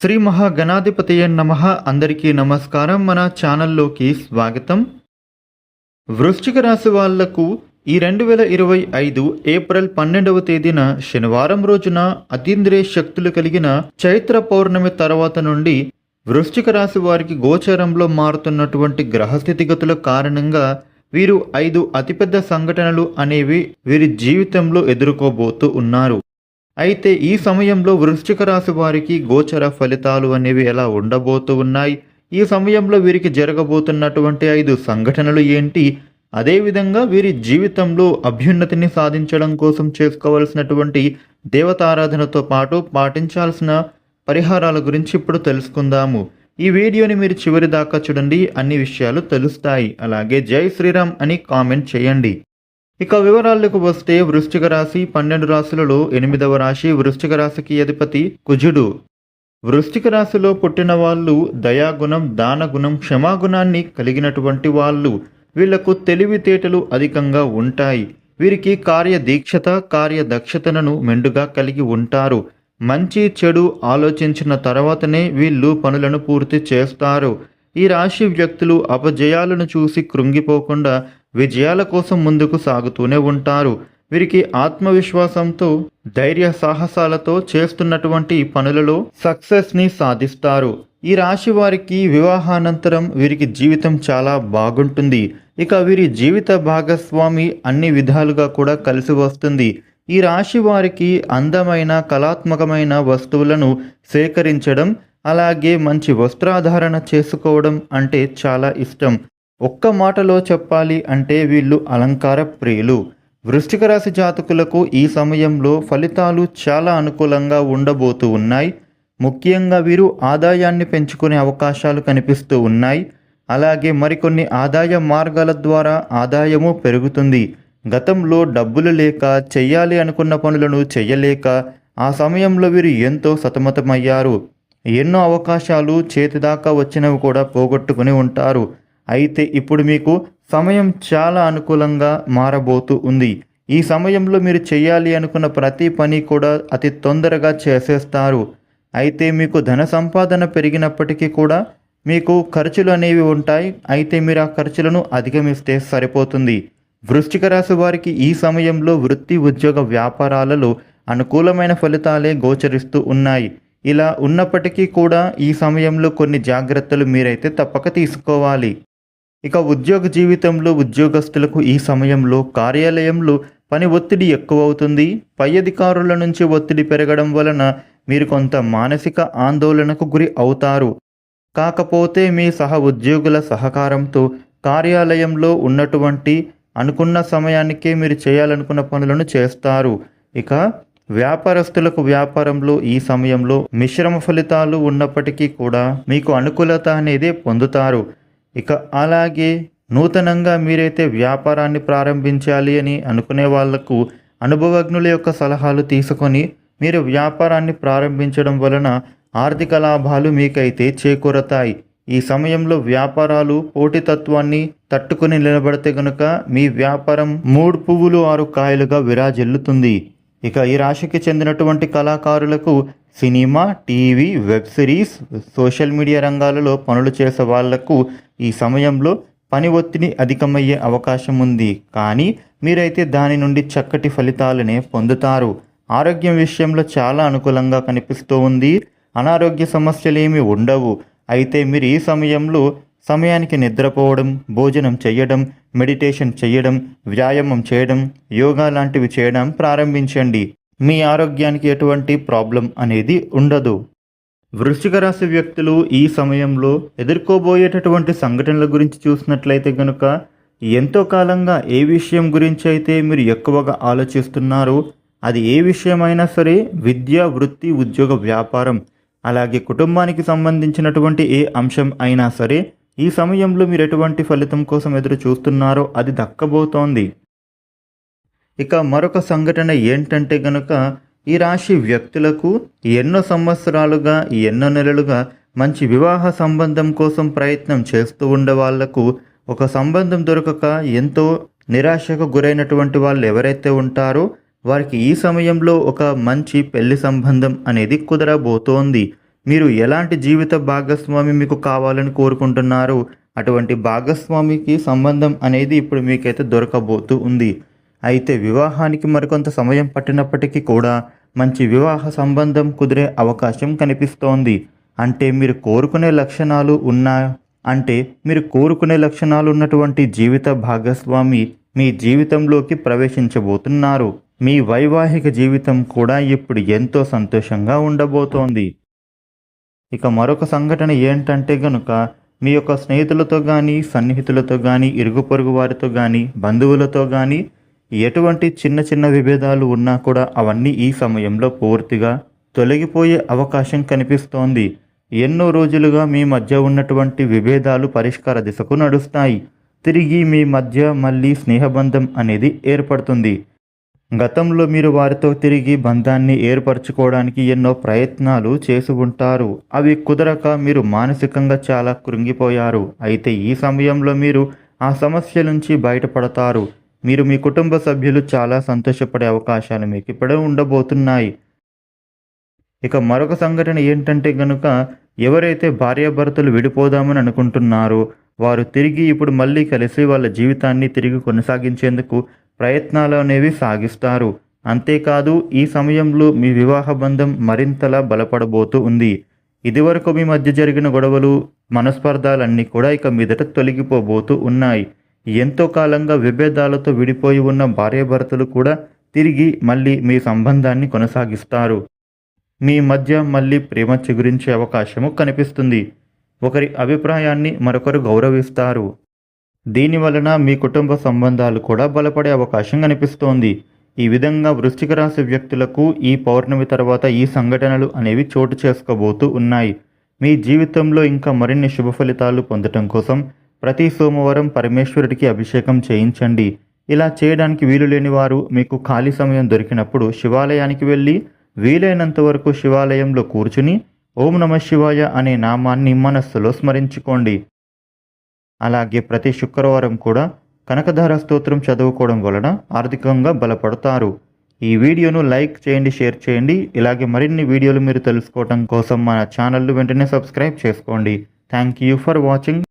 శ్రీ మహాగణాధిపతయ నమ. అందరికీ నమస్కారం. మన ఛానల్లోకి స్వాగతం. వృశ్చిక రాశి వాళ్ళకు ఈ రెండు వేల ఇరవై ఐదు ఏప్రిల్ పన్నెండవ తేదీన శనివారం రోజున అతీంద్రియ శక్తులు కలిగిన చైత్ర పౌర్ణమి తర్వాత నుండి వృశ్చిక రాశి వారికి గోచరంలో మారుతున్నటువంటి గ్రహస్థితిగతుల కారణంగా వీరు ఐదు అతిపెద్ద సంఘటనలు అనేవి వీరి జీవితంలో ఎదుర్కోబోతూ ఉన్నారు. అయితే ఈ సమయంలో వృశ్చిక రాశి వారికి గోచర ఫలితాలు అనేవి ఎలా ఉండబోతూ ఉన్నాయి? ఈ సమయంలో వీరికి జరగబోతున్నటువంటి ఐదు సంఘటనలు ఏంటి? అదేవిధంగా వీరి జీవితంలో అభ్యున్నతిని సాధించడం కోసం చేసుకోవాల్సినటువంటి దేవతారాధనతో పాటు పాటించాల్సిన పరిహారాల గురించి ఇప్పుడు తెలుసుకుందాము. ఈ వీడియోని మీరు చివరి దాకా చూడండి అన్ని విషయాలు తెలుస్తాయి. అలాగే జై శ్రీరామ్ అని కామెంట్ చేయండి. ఇక వివరాలకు వస్తే వృశ్చిక రాశి పన్నెండు రాశులలో ఎనిమిదవ రాశి వృశ్చిక రాశికి అధిపతి కుజుడు. వృశ్చిక రాశిలో పుట్టిన వాళ్ళు దయాగుణం దానగుణం క్షమాగుణాన్ని కలిగినటువంటి వాళ్ళు. వీళ్ళకు తెలివితేటలు అధికంగా ఉంటాయి. వీరికి కార్యదీక్షత కార్యదక్షతలను మెండుగా కలిగి ఉంటారు. మంచి చెడు ఆలోచించిన తర్వాతనే వీళ్ళు పనులను పూర్తి చేస్తారు. ఈ రాశి వ్యక్తులు అపజయాలను చూసి కృంగిపోకుండా విజయాల కోసం ముందుకు సాగుతూనే ఉంటారు. వీరికి ఆత్మవిశ్వాసంతో ధైర్య సాహసాలతో చేస్తున్నటువంటి పనులలో సక్సెస్ని సాధిస్తారు. ఈ రాశి వారికి వివాహానంతరం వీరికి జీవితం చాలా బాగుంటుంది. ఇక వీరి జీవిత భాగస్వామి అన్ని విధాలుగా కూడా కలిసి వస్తుంది. ఈ రాశి వారికి అందమైన కళాత్మకమైన వస్తువులను సేకరించడం అలాగే మంచి వస్త్రాధారణ చేసుకోవడం అంటే చాలా ఇష్టం. ఒక్క మాటలో చెప్పాలి అంటే వీళ్ళు అలంకార ప్రియులు. వృష్టిక రాశి జాతకులకు ఈ సమయంలో ఫలితాలు చాలా అనుకూలంగా ఉండబోతూ ఉన్నాయి. ముఖ్యంగా వీరు ఆదాయాన్ని పెంచుకునే అవకాశాలు కనిపిస్తూ ఉన్నాయి. అలాగే మరికొన్ని ఆదాయ మార్గాల ద్వారా ఆదాయము పెరుగుతుంది. గతంలో డబ్బులు లేక చెయ్యాలి అనుకున్న పనులను చెయ్యలేక ఆ సమయంలో వీరు ఎంతో సతమతమయ్యారు. ఎన్నో అవకాశాలు చేతిదాకా వచ్చినవి కూడా పోగొట్టుకుని ఉంటారు. అయితే ఇప్పుడు మీకు సమయం చాలా అనుకూలంగా మారబోతూ ఉంది. ఈ సమయంలో మీరు చేయాలి అనుకున్న ప్రతి పని కూడా అతి తొందరగా చేసేస్తారు. అయితే మీకు ధన సంపాదన పెరిగినప్పటికీ కూడా మీకు ఖర్చులు అనేవి ఉంటాయి. అయితే మీరు ఆ ఖర్చులను అధిగమిస్తే సరిపోతుంది. వృశ్చిక రాశి వారికి ఈ సమయంలో వృత్తి ఉద్యోగ వ్యాపారాలలో అనుకూలమైన ఫలితాలే గోచరిస్తూ ఉన్నాయి. ఇలా ఉన్నప్పటికీ కూడా ఈ సమయంలో కొన్ని జాగ్రత్తలు మీరైతే తప్పక తీసుకోవాలి. ఇక ఉద్యోగ జీవితంలో ఉద్యోగస్తులకు ఈ సమయంలో కార్యాలయంలో పని ఒత్తిడి ఎక్కువ అవుతుంది పై అధికారుల నుంచి ఒత్తిడి పెరగడం వలన మీరు కొంత మానసిక ఆందోళనకు గురి అవుతారు. కాకపోతే మీ సహ ఉద్యోగుల సహకారంతో కార్యాలయంలో ఉన్నటువంటి అనుకున్న సమయానికే మీరు చేయాలనుకున్న పనులను చేస్తారు. ఇక వ్యాపారస్తులకు వ్యాపారంలో ఈ సమయంలో మిశ్రమ ఫలితాలు ఉన్నప్పటికీ కూడా మీకు అనుకూలత అనేది పొందుతారు. ఇక అలాగే నూతనంగా మీరైతే వ్యాపారాన్ని ప్రారంభించాలి అని అనుకునే వాళ్ళకు అనుభవజ్ఞుల యొక్క సలహాలు తీసుకొని మీరు వ్యాపారాన్ని ప్రారంభించడం వలన ఆర్థిక లాభాలు మీకైతే చేకూరతాయి. ఈ సమయంలో వ్యాపారాలు పోటీతత్వాన్ని తట్టుకుని నిలబడితే గనుక మీ వ్యాపారం మూడు పువ్వులు ఆరు కాయలుగా విరాజిల్లుతుంది. ఇక ఈ రాశికి చెందినటువంటి కళాకారులకు cinema TV web series social media రంగాలలో పనులు చేసే వాళ్ళకు ఈ సమయంలో పని ఒత్తిడి అధికమయ్యే అవకాశం ఉంది. కానీ మీరైతే దాని నుండి చక్కటి ఫలితాలనే పొందుతారు. ఆరోగ్యం విషయంలో చాలా అనుకూలంగా కనిపిస్తూ ఉంది. అనారోగ్య సమస్యలేమి ఉండవు. అయితే మీరు ఈ సమయంలో సమయానికి నిద్రపోవడం భోజనం చేయడం మెడిటేషన్ చేయడం వ్యాయామం చేయడం యోగా లాంటివి చేయడం ప్రారంభించండి. మీ ఆరోగ్యానికి ఎటువంటి ప్రాబ్లం అనేది ఉండదు. వృశ్చిక రాశి వ్యక్తులు ఈ సమయంలో ఎదుర్కోబోయేటటువంటి సంఘటనల గురించి చూసినట్లయితే కనుక ఎంతో కాలంగా ఏ విషయం గురించి అయితే మీరు ఎక్కువగా ఆలోచిస్తున్నారో అది ఏ విషయమైనా సరే విద్య వృత్తి ఉద్యోగ వ్యాపారం అలాగే కుటుంబానికి సంబంధించినటువంటి ఏ అంశం అయినా సరే ఈ సమయంలో మీరు ఎటువంటి ఫలితం కోసం ఎదురు చూస్తున్నారో అది దక్కబోతోంది. ఇక మరొక సంఘటన ఏంటంటే గనుక ఈ రాశి వ్యక్తులకు ఎన్నో సంవత్సరాలుగా ఎన్నో నెలలుగా మంచి వివాహ సంబంధం కోసం ప్రయత్నం చేస్తూ ఉండే వాళ్ళకు ఒక సంబంధం దొరకక ఎంతో నిరాశకు గురైనటువంటి వాళ్ళు ఎవరైతే ఉంటారో వారికి ఈ సమయంలో ఒక మంచి పెళ్ళి సంబంధం అనేది కుదరబోతోంది. మీరు ఎలాంటి జీవిత భాగస్వామి మీకు కావాలని కోరుకుంటున్నారు? అటువంటి భాగస్వామికి సంబంధం అనేది ఇప్పుడు మీకైతే దొరకబోతూ ఉంది. అయితే వివాహానికి మరికొంత సమయం పట్టినప్పటికీ కూడా మంచి వివాహ సంబంధం కుదిరే అవకాశం కనిపిస్తోంది. అంటే మీరు కోరుకునే లక్షణాలు ఉన్నా అంటే మీరు కోరుకునే లక్షణాలు ఉన్నటువంటి జీవిత భాగస్వామి మీ జీవితంలోకి ప్రవేశించబోతున్నారు. మీ వైవాహిక జీవితం కూడా ఇప్పుడు ఎంతో సంతోషంగా ఉండబోతోంది. ఇక మరొక సంఘటన ఏంటంటే గనుక మీ యొక్క స్నేహితులతో కానీ సన్నిహితులతో కానీ ఇరుగు పొరుగు వారితో కానీ బంధువులతో కానీ ఎటువంటి చిన్న చిన్న విభేదాలు ఉన్నా కూడా అవన్నీ ఈ సమయంలో పూర్తిగా తొలగిపోయే అవకాశం కనిపిస్తోంది. ఎన్నో రోజులుగా మీ మధ్య ఉన్నటువంటి విభేదాలు పరిష్కార దిశకు నడుస్తాయి. తిరిగి మీ మధ్య మళ్ళీ స్నేహబంధం అనేది ఏర్పడుతుంది. గతంలో మీరు వారితో తిరిగి బంధాన్ని ఏర్పరచుకోవడానికి ఎన్నో ప్రయత్నాలు చేసి ఉంటారు. అవి కుదరక మీరు మానసికంగా చాలా కృంగిపోయారు. అయితే ఈ సమయంలో మీరు ఆ సమస్య నుంచి బయటపడతారు. మీరు మీ కుటుంబ సభ్యులు చాలా సంతోషపడే అవకాశాలు మీకు ఇప్పుడే ఉండబోతున్నాయి. ఇక మరొక సంఘటన ఏంటంటే గనుక ఎవరైతే భార్యాభర్తలు విడిపోదామని అనుకుంటున్నారో వారు తిరిగి ఇప్పుడు మళ్ళీ కలిసి వాళ్ళ జీవితాన్ని తిరిగి కొనసాగించేందుకు ప్రయత్నాలు అనేవి సాగిస్తారు. అంతేకాదు ఈ సమయంలో మీ వివాహ బంధం మరింతలా బలపడబోతూ ఉంది. ఇదివరకు మీ మధ్య జరిగిన గొడవలు మనస్పర్ధాలన్నీ కూడా ఇక మీదట తొలగిపోబోతూ ఉన్నాయి. ఎంతో కాలంగా విభేదాలతో విడిపోయి ఉన్న భార్యాభర్తలు కూడా తిరిగి మళ్ళీ మీ సంబంధాన్ని కొనసాగిస్తారు. మీ మధ్య మళ్ళీ ప్రేమ చిగురించే అవకాశము కనిపిస్తుంది. ఒకరి అభిప్రాయాన్ని మరొకరు గౌరవిస్తారు. దీని వలన మీ కుటుంబ సంబంధాలు కూడా బలపడే అవకాశం కనిపిస్తోంది. ఈ విధంగా వృశ్చిక రాశి వ్యక్తులకు ఈ పౌర్ణమి తర్వాత ఈ సంఘటనలు అనేవి చోటు చేసుకోబోతూ ఉన్నాయి. మీ జీవితంలో ఇంకా మరిన్ని శుభ ఫలితాలు పొందటం కోసం ప్రతి సోమవారం పరమేశ్వరుడికి అభిషేకం చేయించండి. ఇలా చేయడానికి వీలు లేని వారు మీకు ఖాళీ సమయం దొరికినప్పుడు శివాలయానికి వెళ్ళి వీలైనంత వరకు శివాలయంలో కూర్చుని ఓం నమ శివాయ అనే నామాన్ని మనస్సులో స్మరించుకోండి. అలాగే ప్రతి శుక్రవారం కూడా కనకధార స్తోత్రం చదువుకోవడం వలన ఆర్థికంగా బలపడతారు. ఈ వీడియోను లైక్ చేయండి షేర్ చేయండి. ఇలాగే మరిన్ని వీడియోలు మీరు తెలుసుకోవడం కోసం మన ఛానల్ను వెంటనే సబ్స్క్రైబ్ చేసుకోండి. Thank you for watching.